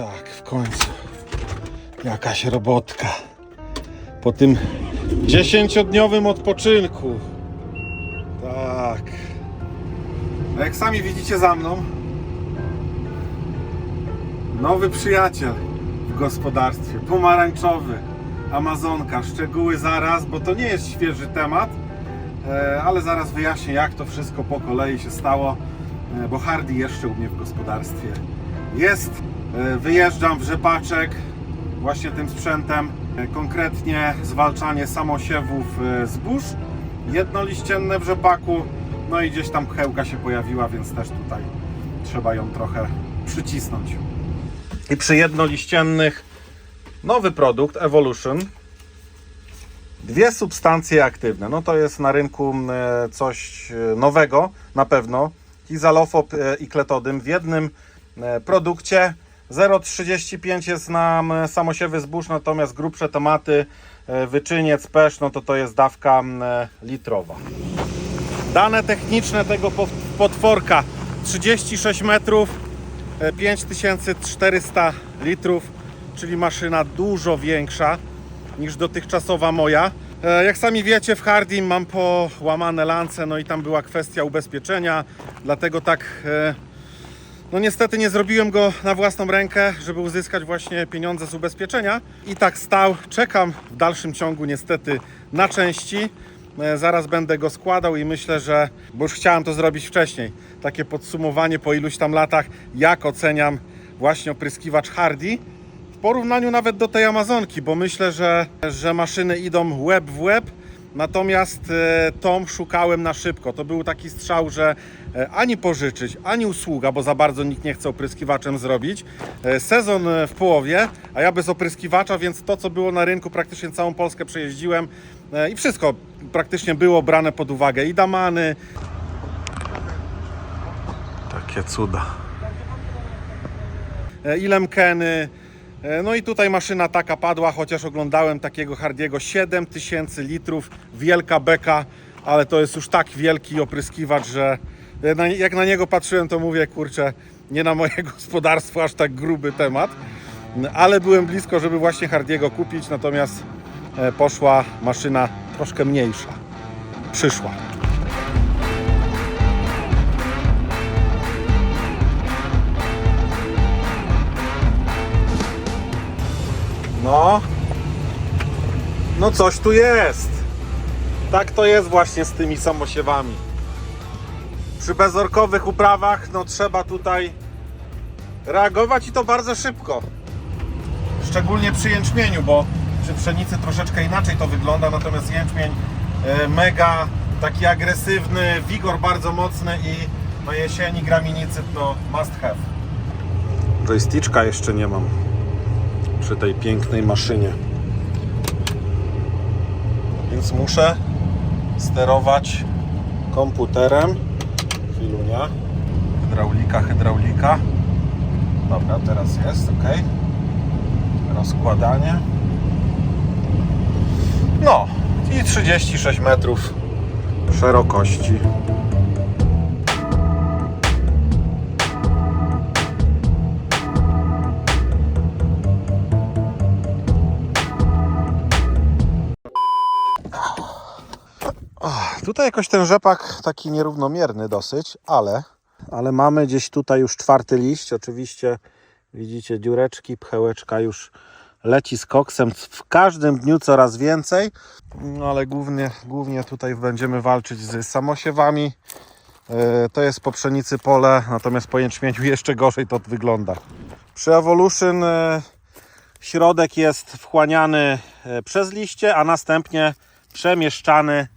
Tak, w końcu jakaś robotka. Po tym dziesięciodniowym odpoczynku. Tak. A jak sami widzicie za mną, nowy przyjaciel w gospodarstwie, pomarańczowy, Amazonka. Szczegóły zaraz, bo to nie jest świeży temat, e, ale zaraz wyjaśnię, jak to wszystko po kolei się stało, e, bo Hardy jeszcze u mnie w gospodarstwie jest. E, Wyjeżdżam w rzepaczek właśnie tym sprzętem, e, konkretnie zwalczanie samosiewów e, zbóż, jednoliścienne w rzepaku, no i gdzieś tam pchełka się pojawiła, więc też tutaj trzeba ją trochę przycisnąć. I przy jednoliściennych nowy produkt Evolution. Dwie substancje aktywne. No to jest na rynku coś nowego na pewno. Izalofob e, i kletodym w jednym produkcie. 0,35 jest nam e, samosiewy zbóż, natomiast grubsze tematy, e, wyczyniec, pesz, no to to jest dawka e, litrowa. Dane techniczne tego po- potworka 36 metrów, e, 5400 litrów, czyli maszyna dużo większa niż dotychczasowa moja. Jak sami wiecie, w Hardim mam połamane lance, no i tam była kwestia ubezpieczenia, dlatego tak, no niestety nie zrobiłem go na własną rękę, żeby uzyskać właśnie pieniądze z ubezpieczenia. I tak stał, czekam w dalszym ciągu niestety na części. E, Zaraz będę go składał i myślę, że, bo już chciałem to zrobić wcześniej, takie podsumowanie po iluś tam latach, jak oceniam właśnie opryskiwacz Hardy w porównaniu nawet do tej Amazonki, bo myślę, że, że maszyny idą łeb w łeb. Natomiast e, tą szukałem na szybko. To był taki strzał, że e, ani pożyczyć, ani usługa, bo za bardzo nikt nie chce opryskiwaczem zrobić. E, Sezon w połowie, a ja bez opryskiwacza, więc to, co było na rynku, praktycznie całą Polskę przejeździłem i wszystko praktycznie było brane pod uwagę. I damany. Takie cuda. I Lemkeny. E, No i tutaj maszyna taka padła, chociaż oglądałem takiego Hardiego 7000 litrów, wielka beka, ale to jest już tak wielki opryskiwacz, że jak na niego patrzyłem, to mówię, kurczę, nie na moje gospodarstwo aż tak gruby temat, ale byłem blisko, żeby właśnie Hardiego kupić, natomiast e, poszła maszyna troszkę mniejsza. Przyszła. No. No coś tu jest. Tak to jest właśnie z tymi samosiewami. Przy bezorkowych uprawach no trzeba tutaj reagować i to bardzo szybko. Szczególnie przy jęczmieniu, bo przy pszenicy troszeczkę inaczej to wygląda, natomiast jęczmień e, mega taki agresywny, wigor bardzo mocny i na jesieni graminicy no must have. Joysticka jeszcze nie mam przy tej pięknej maszynie. Więc muszę sterować komputerem. Chwilunia. Hydraulika, hydraulika. Dobra, teraz jest, ok. Rozkładanie. No i 36 metrów szerokości. Tutaj jakoś ten rzepak taki nierównomierny dosyć, ale, ale mamy gdzieś tutaj już czwarty liść. Oczywiście widzicie dziureczki, pchełeczka już leci z koksem w każdym dniu coraz więcej. No ale głównie, głównie tutaj będziemy walczyć z samosiewami. E, To jest po pszenicy pole, natomiast po jęczmieniu jeszcze gorzej to wygląda. Przy Evolution e, środek jest wchłaniany e, przez liście, a następnie przemieszczany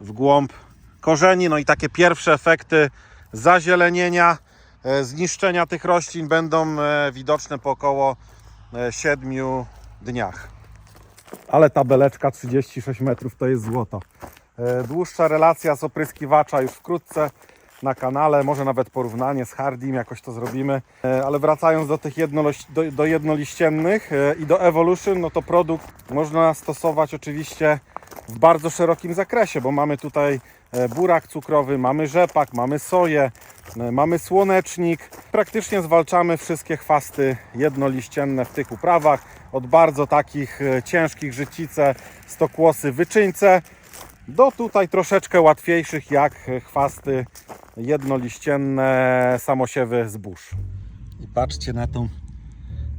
w głąb korzeni. No i takie pierwsze efekty zazielenienia, e, zniszczenia tych roślin będą e, widoczne po około 7 dniach. Ale tabeleczka 36 metrów to jest złoto. E, Dłuższa relacja z opryskiwacza już wkrótce na kanale, może nawet porównanie z Hardim, jakoś to zrobimy. E, Ale wracając do tych jednoloś, do, do jednoliściennych e, i do Evolution, no to produkt można stosować oczywiście w bardzo szerokim zakresie, bo mamy tutaj e, burak cukrowy, mamy rzepak, mamy soję, e, mamy słonecznik. Praktycznie zwalczamy wszystkie chwasty jednoliścienne w tych uprawach, od bardzo takich e, ciężkich życice, stokłosy, wyczyńce, do tutaj troszeczkę łatwiejszych jak chwasty jednoliścienne, samosiewy zbóż. I patrzcie na tą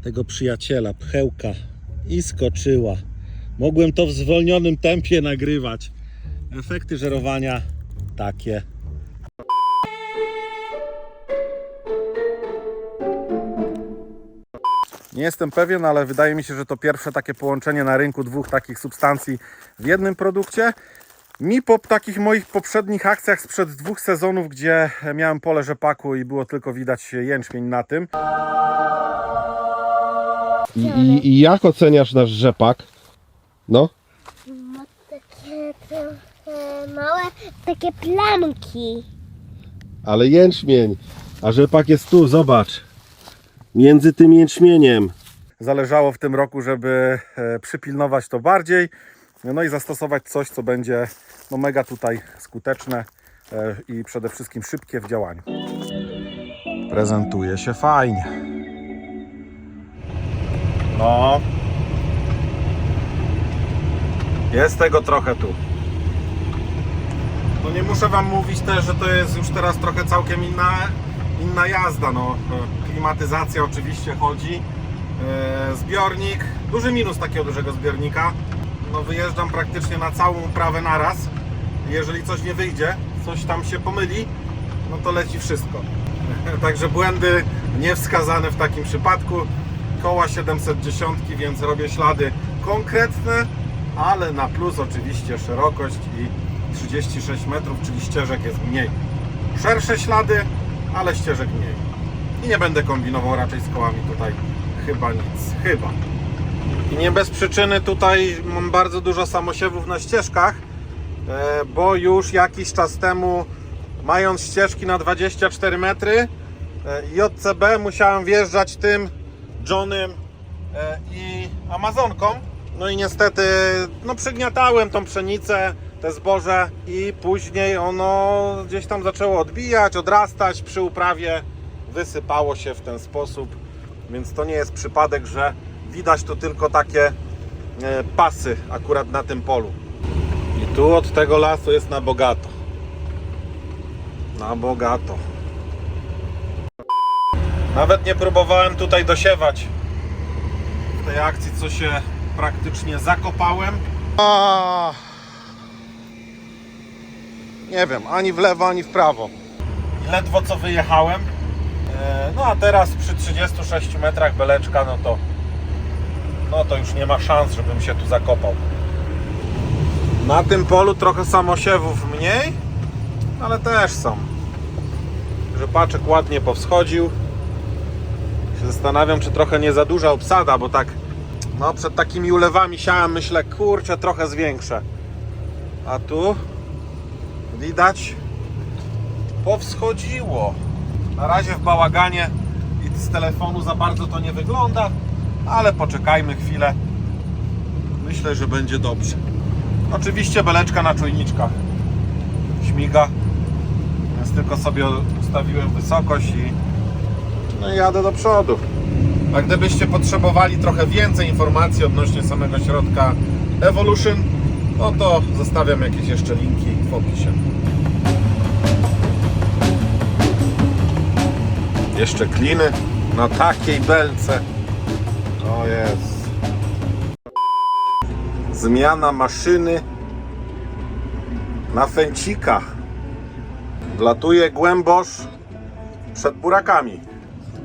tego przyjaciela, pchełka i skoczyła. Mogłem to w zwolnionym tempie nagrywać. Efekty żerowania takie. Nie jestem pewien, ale wydaje mi się, że to pierwsze takie połączenie na rynku dwóch takich substancji w jednym produkcie. Mi po takich moich poprzednich akcjach sprzed dwóch sezonów, gdzie miałem pole rzepaku i było tylko widać jęczmień na tym, I, i, I jak oceniasz nasz rzepak? No, Ma takie trochę małe, takie plamki. ale jęczmień. A rzepak jest tu, zobacz. Między tym jęczmieniem. zależało w tym roku, żeby e, przypilnować to bardziej, no i zastosować coś, co będzie no, mega tutaj skuteczne e, i przede wszystkim szybkie w działaniu. Prezentuje się fajnie. No. Jest tego trochę tu. No nie muszę Wam mówić też, że to jest już teraz trochę całkiem inna, inna jazda. No, e, klimatyzacja oczywiście chodzi. E, Zbiornik, duży minus takiego dużego zbiornika. No wyjeżdżam praktycznie na całą uprawę naraz. Jeżeli coś nie wyjdzie, coś tam się pomyli, no to leci wszystko. Także błędy niewskazane w takim przypadku. Koła 710, więc robię ślady konkretne, ale na plus oczywiście szerokość i 36 metrów, czyli ścieżek jest mniej. Szersze ślady, ale ścieżek mniej. I nie będę kombinował raczej z kołami tutaj chyba nic, chyba. I nie bez przyczyny tutaj mam bardzo dużo samosiewów na ścieżkach, e, bo już jakiś czas temu mając ścieżki na 24 metry e, JCB musiałem wjeżdżać tym Johnem e, i Amazonką. No i niestety no przygniatałem tą pszenicę, te zboże i później ono gdzieś tam zaczęło odbijać, odrastać przy uprawie wysypało się w ten sposób, więc to nie jest przypadek, że widać tu tylko takie e, pasy akurat na tym polu. I tu od tego lasu jest na bogato. Na bogato. Nawet nie próbowałem tutaj dosiewać w tej akcji, co się praktycznie zakopałem. A... Nie wiem, ani w lewo, ani w prawo. Ledwo co wyjechałem. E, No a teraz przy 36 metrach beleczka, no to no to już nie ma szans, żebym się tu zakopał. Na tym polu trochę samosiewów mniej, ale też są. Rzepaczek ładnie powschodził. Się zastanawiam, czy trochę nie za duża obsada, bo tak no przed takimi ulewami siałem, myślę, kurczę, trochę zwiększę. A tu widać powschodziło. Na razie w bałaganie i z telefonu za bardzo to nie wygląda, ale poczekajmy chwilę. Myślę, że będzie dobrze. Oczywiście beleczka na czujniczkach śmiga, więc tylko sobie ustawiłem wysokość i no jadę do przodu. A gdybyście potrzebowali trochę więcej informacji odnośnie samego środka Evolution, no to zostawiam jakieś jeszcze linki w opisie. Jeszcze kliny na takiej belce. O jest. Zmiana maszyny na fęcikach. Wlatuje głębosz przed burakami.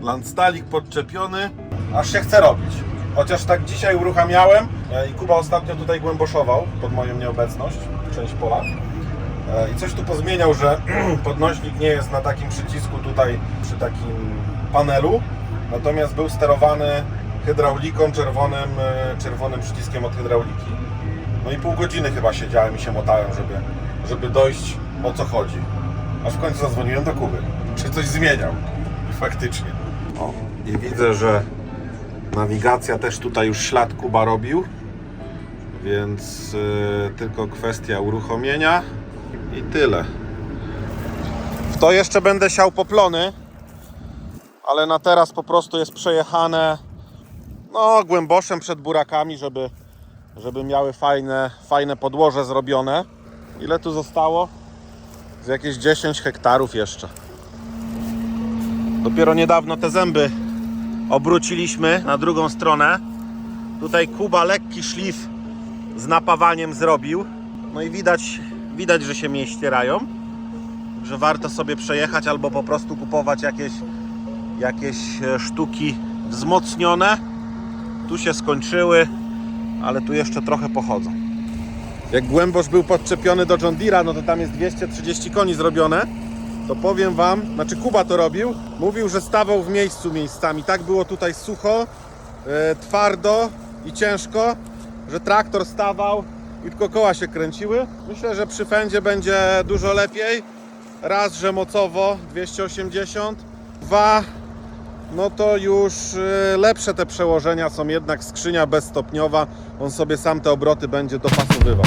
Landstalik podczepiony, aż się chce robić. Chociaż tak dzisiaj uruchamiałem e, i Kuba ostatnio tutaj głęboszował pod moją nieobecność, część pola. E, I coś tu pozmieniał, że podnośnik nie jest na takim przycisku tutaj przy takim panelu, natomiast był sterowany hydrauliką, czerwonym, e, czerwonym przyciskiem od hydrauliki. No i pół godziny chyba siedziałem i się motałem, żeby, żeby dojść o co chodzi. Aż w końcu zadzwoniłem do Kuby, czy coś zmieniał. I faktycznie. O, i widzę, że nawigacja też tutaj już ślad Kuba robił. Więc y, tylko kwestia uruchomienia i tyle. W to jeszcze będę siał poplony, ale na teraz po prostu jest przejechane no, głęboszem przed burakami, żeby, żeby miały fajne, fajne podłoże zrobione. Ile tu zostało? Z jakieś 10 hektarów jeszcze. Dopiero niedawno te zęby obróciliśmy na drugą stronę. Tutaj Kuba lekki szlif z napawaniem zrobił. No i widać, widać, że się mnie ścierają. Że warto sobie przejechać albo po prostu kupować jakieś, jakieś e, sztuki wzmocnione. Tu się skończyły, ale tu jeszcze trochę pochodzą. Jak Głębosz był podczepiony do John Deere'a, no to tam jest 230 koni zrobione. To powiem Wam, znaczy Kuba to robił, mówił, że stawał w miejscu miejscami. Tak było tutaj sucho, e, twardo i ciężko, że traktor stawał i tylko koła się kręciły. Myślę, że przy fędzie będzie dużo lepiej. Raz, że mocowo 280, dwa, no to już y, lepsze te przełożenia są jednak skrzynia bezstopniowa. On sobie sam te obroty będzie dopasowywał.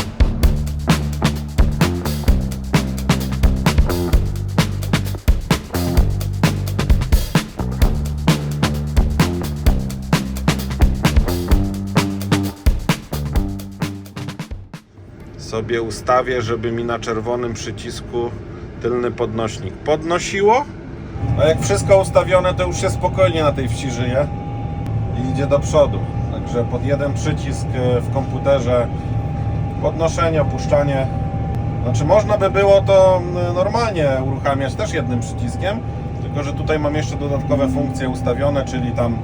Sobie ustawię, żeby mi na czerwonym przycisku tylny podnośnik podnosiło. A jak wszystko ustawione, to już się spokojnie na tej wsi żyje i idzie do przodu. Także pod jeden przycisk e, w komputerze podnoszenie, opuszczanie. Znaczy można by było to normalnie uruchamiać też jednym przyciskiem, tylko że tutaj mam jeszcze dodatkowe funkcje ustawione, czyli tam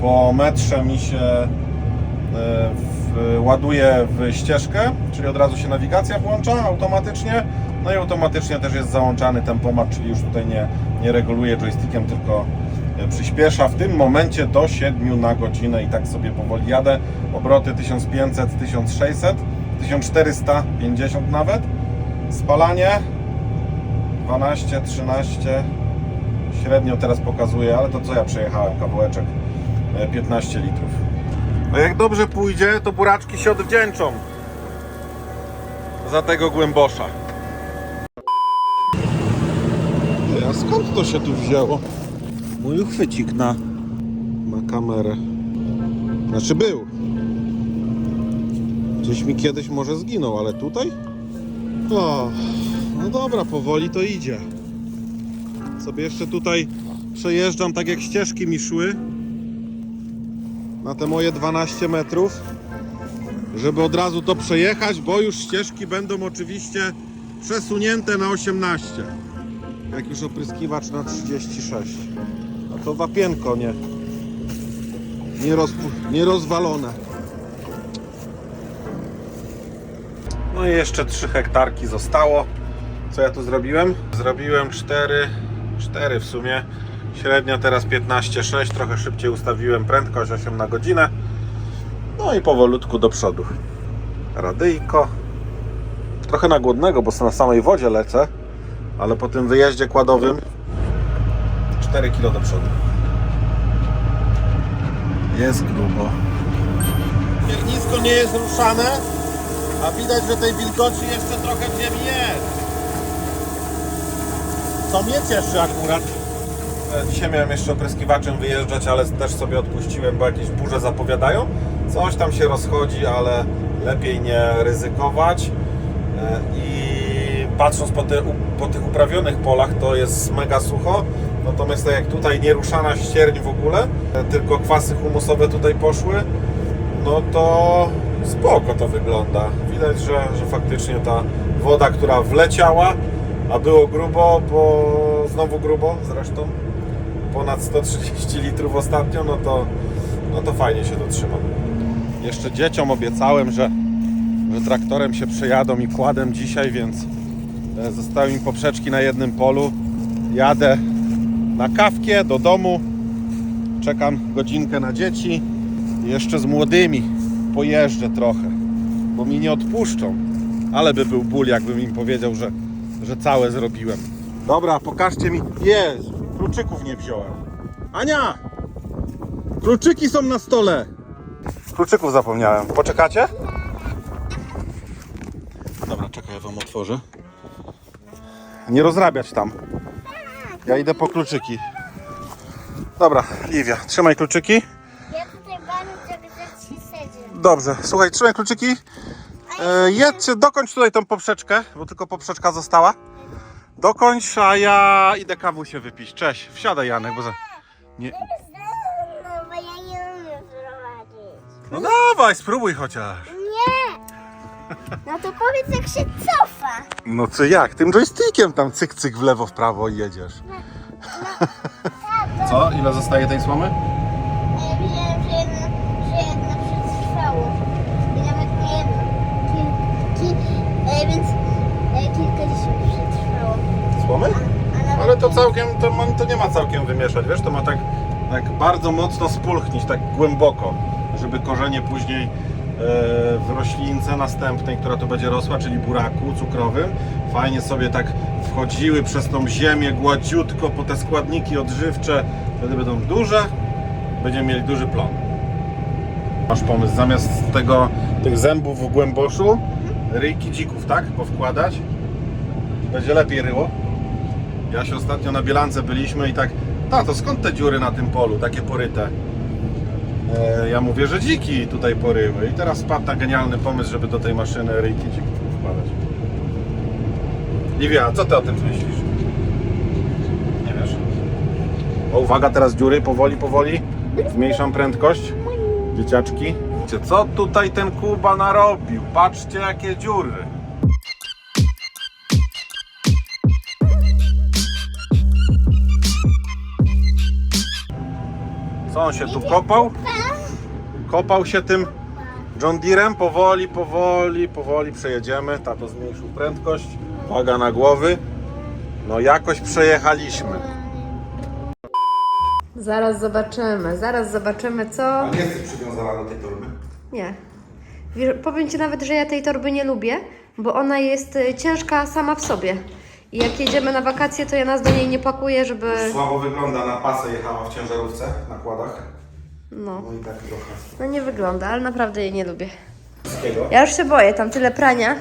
po metrze mi się e, w, ładuje w ścieżkę, czyli od razu się nawigacja włącza automatycznie. No i automatycznie też jest załączany tempomat, czyli już tutaj nie, nie reguluje joystickiem, tylko e, przyspiesza w tym momencie do 7 na godzinę i tak sobie powoli jadę. Obroty 1500, 1600, 1450 nawet. Spalanie 12, 13, średnio teraz pokazuje, ale to co ja przejechałem, kawałeczek e, 15 litrów. No jak dobrze pójdzie, to buraczki się odwdzięczą za tego głębosza. A skąd to się tu wzięło? Mój uchwycik na, na kamerę. Znaczy był. Gdzieś mi kiedyś może zginął, ale tutaj? O, no dobra, powoli to idzie. Sobie jeszcze tutaj przejeżdżam tak jak ścieżki mi szły. Na te moje 12 metrów. Żeby od razu to przejechać, bo już ścieżki będą oczywiście przesunięte na 18 jak już opryskiwacz na 36. A to wapienko nie, nie, nie rozwalone. No i jeszcze 3 hektarki zostało. Co ja tu zrobiłem? Zrobiłem 4, 4 w sumie. Średnio teraz 15,6. Trochę szybciej ustawiłem prędkość 8 na godzinę. No i powolutku do przodu. Radyjko. Trochę na głodnego, bo na samej wodzie lecę ale po tym wyjeździe kładowym 4 kg do przodu. Jest grubo. Piernisko nie jest ruszane, a widać, że tej wilgoci jeszcze trochę w ziemi jest. Co mnie cieszy akurat. Dzisiaj miałem jeszcze opryskiwaczem wyjeżdżać, ale też sobie odpuściłem, bo jakieś burze zapowiadają. Coś tam się rozchodzi, ale lepiej nie ryzykować. E, I patrząc po, te, po tych uprawionych polach, to jest mega sucho. Natomiast tak jak tutaj nieruszana ścierń w ogóle, e, tylko kwasy humusowe tutaj poszły, no to spoko to wygląda. Widać, że, że faktycznie ta woda, która wleciała, a było grubo, bo znowu grubo zresztą, ponad 130 litrów ostatnio, no to, no to fajnie się dotrzymam. Jeszcze dzieciom obiecałem, że, że traktorem się przejadą i kładem dzisiaj, więc e, zostały mi poprzeczki na jednym polu. Jadę na kawkę do domu, czekam godzinkę na dzieci i jeszcze z młodymi pojeżdżę trochę, bo mi nie odpuszczą. Ale by był ból, jakbym im powiedział, że, że całe zrobiłem. Dobra, pokażcie mi. Jest, kluczyków nie wziąłem. Ania! Kluczyki są na stole. Kluczyków zapomniałem. Poczekacie? Wam otworzę. Nie rozrabiać tam. Ja idę po kluczyki. Dobra, Liwia, trzymaj kluczyki. Ja tutaj bardzo grzecznie siedzę. Dobrze, słuchaj, trzymaj kluczyki. E, jedźcie, dokończ tutaj tą poprzeczkę, bo tylko poprzeczka została. Dokończ, a ja idę kawusie wypić. Cześć, wsiadaj Janek, bo za... Nie... No bo ja nie umiem prowadzić. No dawaj, spróbuj chociaż. Nie! No to powiedz jak się cofa. No co jak? Tym joystickiem tam cyk cyk w lewo w prawo i jedziesz. Co? Ile zostaje tej słomy? Ja widziałem, że jedna, że jedna przetrwało. I nawet nie jedna. Kil, kil, e, więc e, kilkadziesiąt przetrwało. Słomy? A, a nawet Ale to całkiem, to, to nie ma całkiem wymieszać, wiesz, to ma tak, tak bardzo mocno spulchnić, tak głęboko, żeby korzenie później e, w roślince następnej, która tu będzie rosła, czyli buraku cukrowym, fajnie sobie tak wchodziły przez tą ziemię gładziutko po te składniki odżywcze, wtedy będą duże, będziemy mieli duży plon. Masz pomysł, zamiast tego, tych zębów w głęboszu, ryjki dzików, tak, powkładać, będzie lepiej ryło. Ja się ostatnio na Bielance byliśmy i tak, tato, skąd te dziury na tym polu, takie poryte? E, ja mówię, że dziki tutaj poryły i teraz spadł na genialny pomysł, żeby do tej maszyny ryjki dzików wkładać. Liwia, co ty o tym myślisz? Nie wiesz? O, uwaga, teraz dziury, powoli, powoli. Zmniejszam prędkość. Dzieciaczki. Co tutaj ten Kuba narobił? Patrzcie, jakie dziury. Co on się tu kopał? Kopał się tym John Deerem. Powoli, powoli, powoli przejedziemy. Tato zmniejszył prędkość. Uwaga na głowy. No jakoś przejechaliśmy. Zaraz zobaczymy, zaraz zobaczymy co. nie jesteś przywiązana do tej torby? Nie. Wiesz, powiem Ci nawet, że ja tej torby nie lubię, bo ona jest y, ciężka sama w sobie. I jak jedziemy na wakacje, to ja nas do niej nie pakuję, żeby. Słabo wygląda na pasę jechała w ciężarówce na kładach. No, No i tak trochę. no nie wygląda, ale naprawdę jej nie lubię. Wszystkiego. Ja już się boję, tam tyle prania.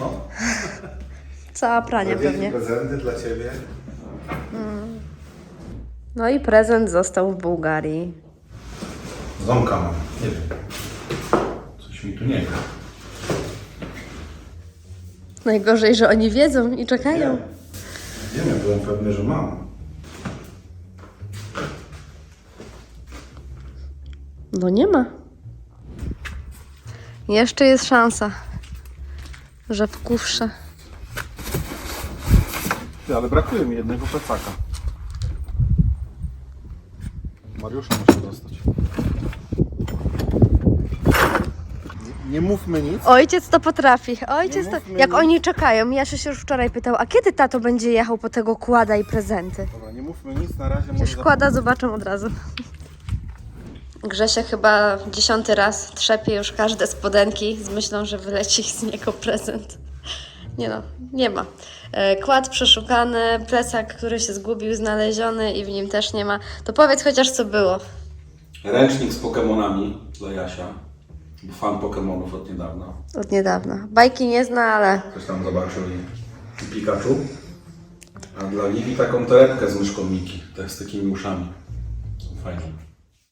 No. Cała prania pewnie. prezenty dla Ciebie. No i prezent został w Bułgarii. Ząka mam. Nie wiem. Coś mi tu nie gra. Najgorzej, że oni wiedzą i czekają. Byłem pewny, że mam. No nie ma. Jeszcze jest szansa, że w kufrze. Ty, ale brakuje mi jednego plecaka. Mariusza muszę dostać. Nie, mówmy nic. Ojciec to potrafi. Ojciec Nie to... mówmy Jak nic. oni czekają. Jaszy się już wczoraj pytał, a kiedy tato będzie jechał po tego kłada i prezenty? Dobra, nie mówmy nic, na razie Już może kłada zobaczą od razu. Grzesia chyba dziesiąty raz trzepie już każde spodenki z myślą, że wyleci z niego prezent. Nie no, nie ma. E, Kład przeszukany, plecak, który się zgubił, znaleziony i w nim też nie ma. To powiedz chociaż co było. Ręcznik z Pokemonami dla Jasia. Fan Pokemonów od niedawna. Od niedawna. Bajki nie zna, ale Ktoś tam zobaczył i, Pikachu. A dla Livi taką torebkę z myszką Miki. To jest z takimi uszami. Są fajne.